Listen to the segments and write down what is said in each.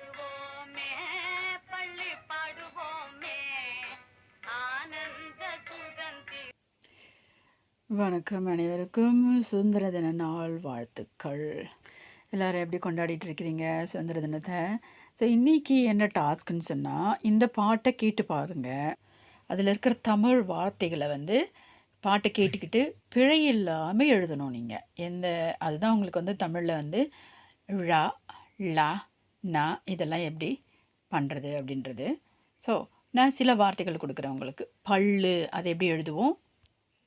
பாடுவோமே பள்ளி பாடுவோமே. ஆனந்த சுகந்தி வணக்கம் அனைவருக்கும். சுதந்திர தின நாள் வாழ்த்துக்கள். எல்லோரும் எப்படி கொண்டாடிட்டு இருக்கிறீங்க? சுதந்திர தினத்தை. ஸோ இன்றைக்கி என்ன டாஸ்க்குன்னு சொன்னால் இந்த பாட்டை கேட்டு பாருங்கள் அதில் இருக்கிற தமிழ் வார்த்தைகளை வந்து பாட்டை கேட்டுக்கிட்டு பிழை இல்லாமல் எழுதணும் நீங்கள் எந்த அதுதான் உங்களுக்கு வந்து தமிழில் வந்து ழ ழ நான் இதெல்லாம் எப்படி பண்ணுறது அப்படின்றது. ஸோ நான் சில வார்த்தைகள் கொடுக்குறேன் உங்களுக்கு. பல்லு அதை எப்படி எழுதுவோம்?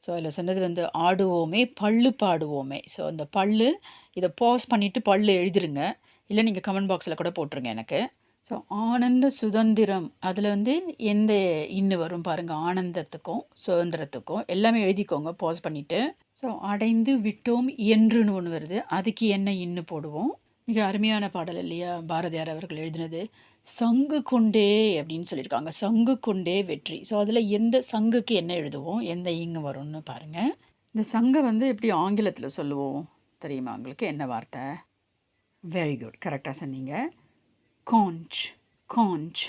ஸோ அதில் சொன்னது வந்து ஆடுவோமே பல்லு பாடுவோமே. ஸோ அந்த பல்லு இதை பாஸ் பண்ணிவிட்டு பல்லு எழுதிருங்க. இல்லை நீங்கள் கமெண்ட் பாக்ஸில் கூட போட்டுருங்க எனக்கு. ஸோ ஆனந்த சுதந்திரம். அதில் வந்து எந்த இன்னு வரும் பாருங்கள் ஆனந்தத்துக்கும் சுதந்திரத்துக்கும். எல்லாமே எழுதிக்கோங்க பாஸ் பண்ணிவிட்டு ஸோ அடைந்து விட்டோம் என்றுன்னு ஒன்று வருது. அதுக்கு என்ன இன்னு போடுவோம்? மிக அருமையான பாடல் இல்லையா? பாரதியார் அவர்கள் எழுதினது சங்கு கொண்டே அப்படின்னு சொல்லியிருக்காங்க. சங்கு கொண்டே வெற்றி. ஸோ அதில் எந்த சங்குக்கு என்ன எழுதுவோம் எந்த இங்கு வரும்னு பாருங்கள் இந்த சங்கை வந்து எப்படி ஆங்கிலத்தில் சொல்லுவோம் தெரியுமா உங்களுக்கு? என்ன வார்த்தை? வெரி குட் கரெக்டாக சொன்னீங்க. கான்ச் காஞ்ச்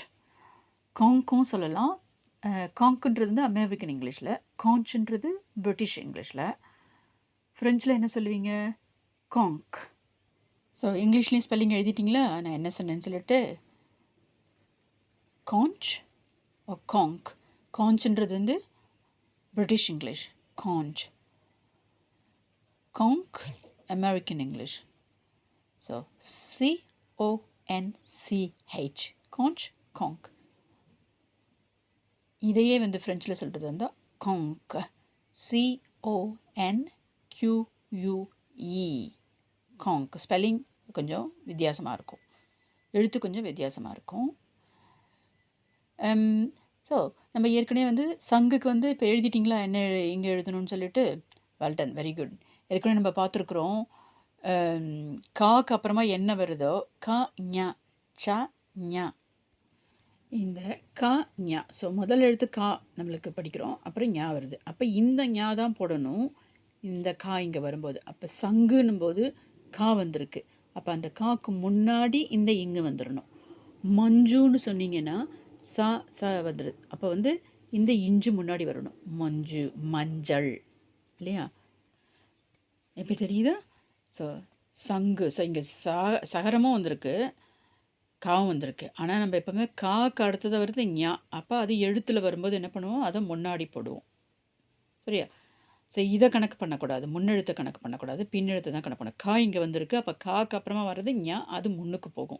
காங்கும் சொல்லலாம். காங்குன்றது வந்து அமெரிக்கன் இங்கிலீஷில் காஞ்சுன்றது பிரிட்டிஷ் இங்கிலீஷில் ஃப்ரெஞ்சில் என்ன சொல்லுவீங்க? காங்க் ஸோ இங்கிலீஷ்லேயும் ஸ்பெல்லிங் எழுதிட்டிங்களா? நான் என்ன சொன்னேன்னு சொல்லிட்டு காஞ்ச் ஓ காங்க் காஞ்சுன்றது வந்து British English conch conch American English so C O N C H conch conch இதையே வந்து ஃப்ரெஞ்சில் சொல்கிறது வந்து Kong C O N Q U E Kong spelling கொஞ்சம் வித்தியாசமாக இருக்கும். எழுத்து கொஞ்சம் வித்தியாசமாக இருக்கும். ஸோ நம்ம ஏற்கனவே வந்து சங்குக்கு வந்து இப்போ எழுதிட்டிங்களா? என்ன இங்கே எழுதணும்னு சொல்லிட்டு? வெல்டன் வெரி குட் ஏற்கனவே நம்ம பார்த்துருக்குறோம். காக்கு அப்புறமா என்ன வருதோ? கா ஞா ச ஞா. இந்த கா ஞா. ஸோ முதல் எழுத்து கா நம்மளுக்கு படிக்கிறோம். அப்புறம் ஞா வருது. அப்போ இந்த ஞா தான் போடணும். இந்த கா இங்கே வரும்போது. அப்போ சங்குன்னும் போது கா வந்திருக்கு. அப்போ அந்த காக்கு முன்னாடி இந்த இங்கு வந்துடணும் மஞ்சுன்னு சொன்னீங்கன்னா சா ச வந்துடுது அப்போ வந்து இந்த இஞ்சு முன்னாடி வரணும். மஞ்சு மஞ்சள் இல்லையா? எப்படி தெரியுதா? ஸோ சங்கு. ஸோ இங்கே சா சகரமும் வந்திருக்கு காவும் வந்திருக்கு. ஆனால் நம்ம எப்போவுமே காக்கு அடுத்தது வருது ஞா. அப்போ அது எழுத்தில் வரும்போது என்ன பண்ணுவோம்? அதை முன்னாடி போடுவோம். சரியா? ஸோ இதை கணக்கு பண்ணக்கூடாது. முன்னெழுத்தை கணக்கு பண்ணக்கூடாது. பின்னெழுத்தை தான் கணக்கு பண்ணணும். கா இங்கே வந்திருக்கு. அப்போ காக்கு அப்புறமா வர்றது ஞா அது முன்னுக்கு போகும்.